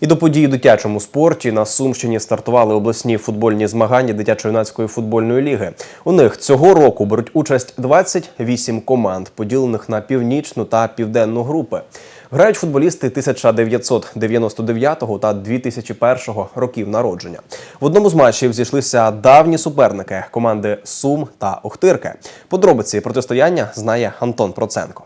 І до подій у дитячому спорті на Сумщині стартували обласні футбольні змагання дитячо-юнацької футбольної ліги. У них цього року беруть участь 28 команд, поділених на північну та південну групи. Грають футболісти 1999 та 2001 років народження. В одному з матчів зійшлися давні суперники команди Сум та Охтирки. Подробиці протистояння знає Антон Проценко.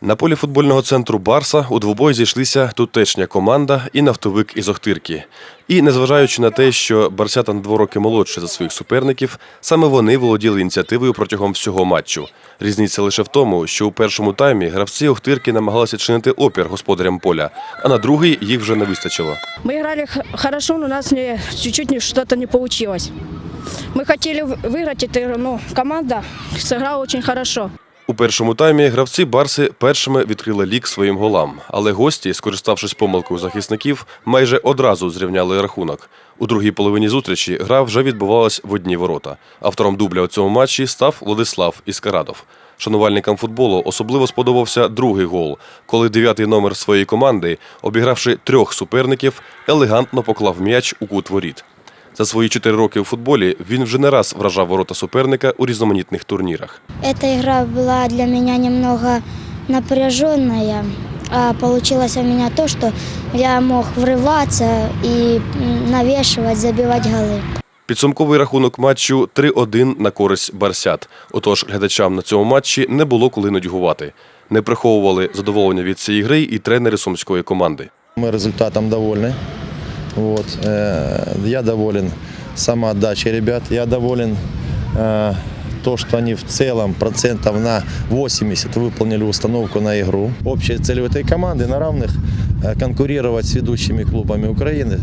На полі футбольного центру Барса у двобої зійшлися тутешня команда і нафтовик із Охтирки. І незважаючи на те, що барсята на два роки молодше за своїх суперників, саме вони володіли ініціативою протягом всього матчу. Різниця лише в тому, що у першому таймі гравці Охтирки намагалися чинити опір господарям поля, а на другий їх вже не вистачило. Мы играли х- хорошо, но у нас не, чуть-чуть не- что-то не получилось. Мы хотели в- выиграть эту игру, но команда сыграла очень хорошо. У першому таймі гравці Барси першими відкрили лік своїм голам, але гості, скориставшись помилкою захисників, майже одразу зрівняли рахунок. У другій половині зустрічі гра вже відбувалась в одні ворота. Автором дубля у цьому матчі став Владислав Іскарадов. Шанувальникам футболу особливо сподобався другий гол, коли дев'ятий номер своєї команди, обігравши трьох суперників, елегантно поклав м'яч у кут воріт. За свої чотири роки у футболі він вже не раз вражав ворота суперника у різноманітних турнірах. Эта игра была для меня немного напряженная, а получилось у меня то, что я мог врываться и м, навешивать, забивать голы. Підсумковий рахунок матчу 3-1 на користь Барсят. Отож, глядачам на цьому матчі не було коли нудьгувати. Не приховували задоволення від цієї гри і тренери сумської команди. Мы результатом довольны. Вот. э, Я доволен самоотдачей ребят. Я доволен э, то, что они в целом процентов на 80 выполнили установку на игру. Общая цель у этой команды на равных э, конкурировать с ведущими клубами Украины.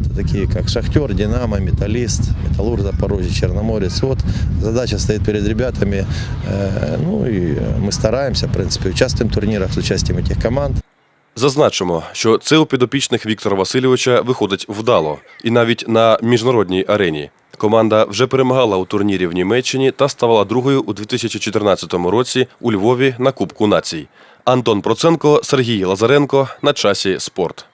Это такие как Шахтер, Динамо, Металлист, Металлург, Запорожье, Черноморец. Вот задача стоит перед ребятами. Э, Ну и мы стараемся, в принципе, участвуем в турнирах с участием этих команд. Зазначимо, що це у підопічних Віктора Васильовича виходить вдало, і навіть на міжнародній арені. Команда вже перемагала у турнірі в Німеччині та ставала другою у 2014 році у Львові на Кубку націй. Антон Проценко, Сергій Лазаренко на часі спорт.